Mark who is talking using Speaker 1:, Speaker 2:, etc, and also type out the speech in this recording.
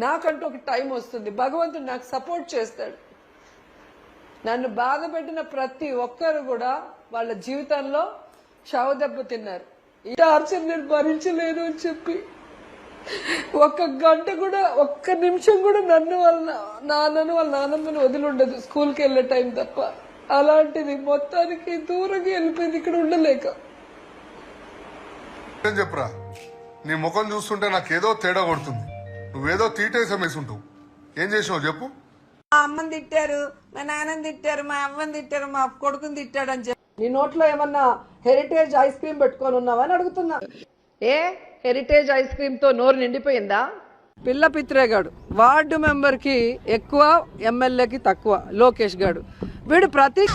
Speaker 1: నాకంటూ ఒక టైం వస్తుంది. భగవంతుడు నాకు సపోర్ట్ చేస్తాడు. నన్ను బాధ పెట్టిన ప్రతి ఒక్కరు కూడా వాళ్ళ జీవితంలో శవదెబ్బ తిన్నారు. ఈ టార్చర్ నేను భరించలేను అని చెప్పి ఒక్క గంట కూడా ఒక్క నిమిషం కూడా నన్ను వాళ్ళ నాన్నను వాళ్ళ నాన్నమ్మని వదిలి ఉండదు స్కూల్కి వెళ్ళే టైం తప్ప. అలాంటిది మొత్తానికి దూరంగా వెళ్ళిపోయింది ఇక్కడ ఉండలేక.
Speaker 2: చెప్పరా? నీ ముఖం చూస్తుంటే నాకేదో తేడా కొడుతుంది. నువ్వేదో తీటేసం వేసుంటావు. ఏం చేసావు చెప్పు.
Speaker 3: మా అమ్మని తిట్టారు మా నాన్నని తిట్టారు మా అమ్మని తిట్టారు మా కొడుకుని తిట్టాడు అని చెప్పి.
Speaker 1: నీ నోట్లో ఏమన్నా హెరిటేజ్ ఐస్ క్రీమ్ పెట్టుకొని ఉన్నావా అని అడుగుతున్నా. ఏ? హెరిటేజ్ ఐస్ క్రీమ్తో నోరు నిండిపోయిందా? పిల్ల పిత్రేగాడు. వార్డు మెంబర్కి ఎక్కువ ఎమ్మెల్యేకి తక్కువ లోకేష్ గాడు. వీడు ప్రతి